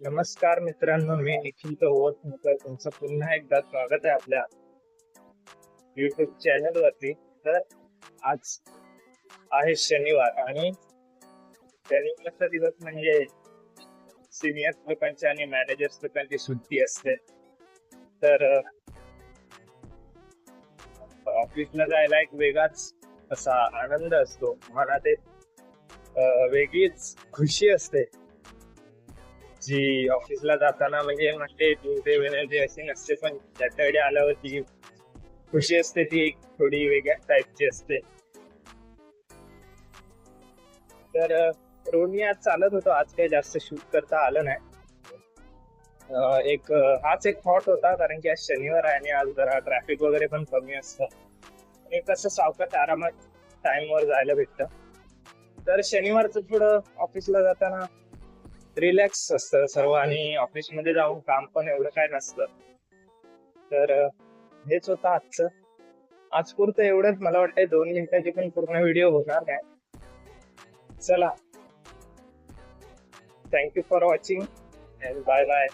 नमस्कार मित्रांनो मी निखिल कवत मुकर तुमचं पुन्हा एकदा स्वागत आहे आपल्या युट्यूब चॅनल वरती. तर आज आहे शनिवार आणि शनिवारचा दिवस म्हणजे सिनियर लोकांची आणि मॅनेजर्स लोकांची सुट्टी असते. तर ऑफिसला जायला एक वेगळाच असा आनंद असतो. मनात ते वेगळीच खुशी असते. जी ऑफिसला जाताना म्हणजे म्हणते ट्युजडे वेनसडे अशी नसते पण सॅटर्डे आल्यावरती खुशी असते ती एक थोडी वेगळ्या टाईपची असते. तर अं, रोडनी आज चालत होतो आज काही जास्त शूट करता आलं नाही. एक हाच एक थॉट होता कारण की आज शनिवार आहे आणि आज जरा ट्रॅफिक वगैरे पण कमी असतं. आणि कसं सावकाश आरामात टाइमवर जायला भेटतं. तर शनिवारचं थोडं ऑफिसला जाताना रिलॅक्स असतं सर्व आणि ऑफिसमध्ये जाऊन काम पण एवढं काय नसतं. तर हेच होतं आजचं. आज पुरतं एवढंच. मला वाटतंय दोन मिनिटाची पण पूर्ण व्हिडिओ होणार नाही चला. Thank you for watching bye bye